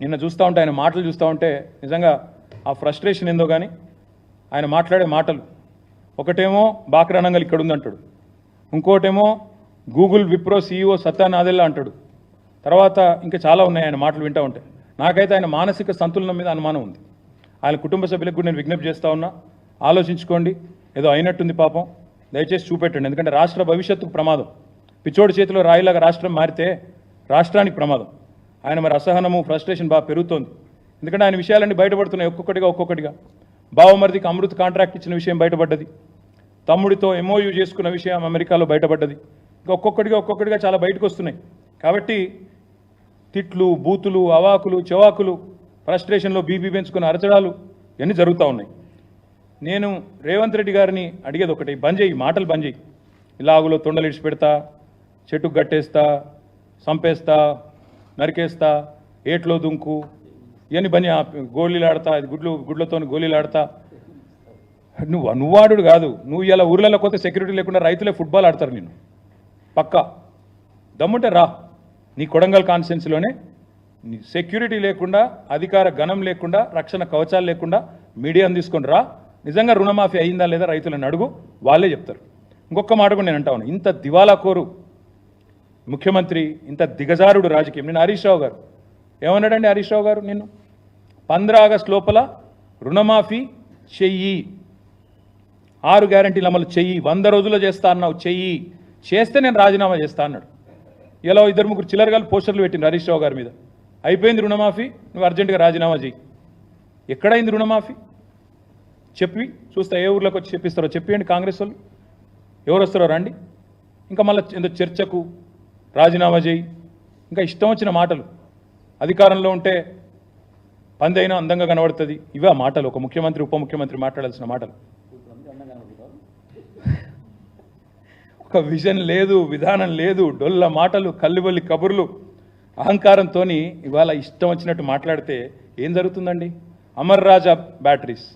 నిన్న చూస్తూ ఉంటే ఆయన మాటలు చూస్తూ ఉంటే నిజంగా ఆ ఫ్రస్ట్రేషన్ ఏందో కానీ ఆయన మాట్లాడే మాటలు. ఒకటేమో బాక్రానంగల్ ఇక్కడ ఉందంటాడు. ఇంకోటేమో గూగుల్ విప్రో సీఈఓ సత్యానాదెల్లా అంటాడు. తర్వాత ఇంకా చాలా ఉన్నాయి ఆయన మాటలు వింటూ ఉంటే. నాకైతే ఆయన మానసిక సంతులనం మీద అనుమానం ఉంది. ఆయన కుటుంబ సభ్యులకు కూడా నేను విజ్ఞప్తి చేస్తా ఉన్నా. ఆలోచించుకోండి. ఏదో అయినట్టుంది పాపం. దయచేసి చూపెట్టండి. ఎందుకంటే రాష్ట్ర భవిష్యత్తుకు ప్రమాదం. పిచ్చోడి చేతిలో రాయిలాగా రాష్ట్రం మారితే రాష్ట్రానికి ప్రమాదం. ఆయన మరి అసహనము ఫ్రస్ట్రేషన్ బాగా పెరుగుతోంది. ఎందుకంటే ఆయన విషయాలన్నీ బయటపడుతున్నాయి ఒక్కొక్కటిగా ఒక్కొక్కటిగా. బావమరిదికి అమృత్ కాంట్రాక్ట్ ఇచ్చిన విషయం బయటపడ్డది. తమ్ముడితో ఎంఓయూ చేసుకున్న విషయం అమెరికాలో బయటపడ్డది. ఇంకా ఒక్కొక్కటిగా ఒక్కొక్కటిగా చాలా బయటకు వస్తున్నాయి కాబట్టి తిట్లు బూతులు అవాకులు చెవాకులు ఫ్రస్ట్రేషన్లో బీపీ పెంచుకున్న అరచడాలు ఇవన్నీ జరుగుతూ ఉన్నాయి. నేను రేవంత్ రెడ్డి గారిని అడిగేది ఒకటి బంద్ చేయి మాటలు బంద్ చేయి. ఇలాగులో తొండలు ఇడిచి పెడతా చెట్టుకు గట్టేస్తా సంపేస్తా నరికేస్తా ఏట్లో దుంకు ఇవన్నీ బని చేయి. గోళీలు ఆడతా గుడ్లు గుడ్లతో గోళీలు ఆడతా నువ్వు నువ్వాడు కాదు. నువ్వు ఇలా ఊర్లలో కొత్త సెక్యూరిటీ లేకుండా రైతులే ఫుట్బాల్ ఆడతారు నేను పక్కా. దమ్ముంటే రా. నీ కొడంగల్ కాన్స్టిట్యున్సీలోనే నీ సెక్యూరిటీ లేకుండా అధికార గణం లేకుండా రక్షణ కవచాలు లేకుండా మీడియాను తీసుకొని రా. నిజంగా రుణమాఫీ అయిందా లేదా రైతులను అడుగు. వాళ్ళే చెప్తారు. ఇంకొక మాట కూడా నేను అంటా ఇంత దివాలా కోరు. ముఖ్యమంత్రి ఇంత దిగజారుడు రాజకీయం. నేను హరీష్ రావు గారు. ఏమన్నాడండి హరీష్ రావు గారు నిన్ను? పంద్రా ఆగస్టు లోపల రుణమాఫీ చెయ్యి. ఆరు గ్యారంటీలు అమలు చెయ్యి. వంద రోజుల్లో చేస్తా అన్నావు చెయ్యి. చేస్తే నేను రాజీనామా చేస్తా అన్నాడు. ఇలా ఇద్దరు ముగ్గురు చిల్లరగాలు పోస్టర్లు పెట్టింది హరీష్ రావు గారి మీద. అయిపోయింది రుణమాఫీ నువ్వు అర్జెంటుగా రాజీనామా చెయ్యి. ఎక్కడైంది రుణమాఫీ? చెప్పి చూస్తా ఏ ఊర్లోకి వచ్చి చెప్పిస్తారో చెప్పియండి కాంగ్రెస్ వాళ్ళు. ఎవరు వస్తారో రండి. ఇంకా మళ్ళీ ఎంతో చర్చకు రాజీనామా చేయి. ఇంకా ఇష్టం వచ్చిన మాటలు. అధికారంలో ఉంటే పందైనా అందంగా కనబడుతుంది. ఇవే ఆ మాటలు. ఒక ముఖ్యమంత్రి ఉప ముఖ్యమంత్రి మాట్లాడాల్సిన మాటలు. ఒక విజన్ లేదు విధానం లేదు డొల్ల మాటలు కల్లిబొల్లి కబుర్లు అహంకారంతో ఇవాళ ఇష్టం వచ్చినట్టు మాట్లాడితే ఏం జరుగుతుందండి? అమర్ రాజా బ్యాటరీస్.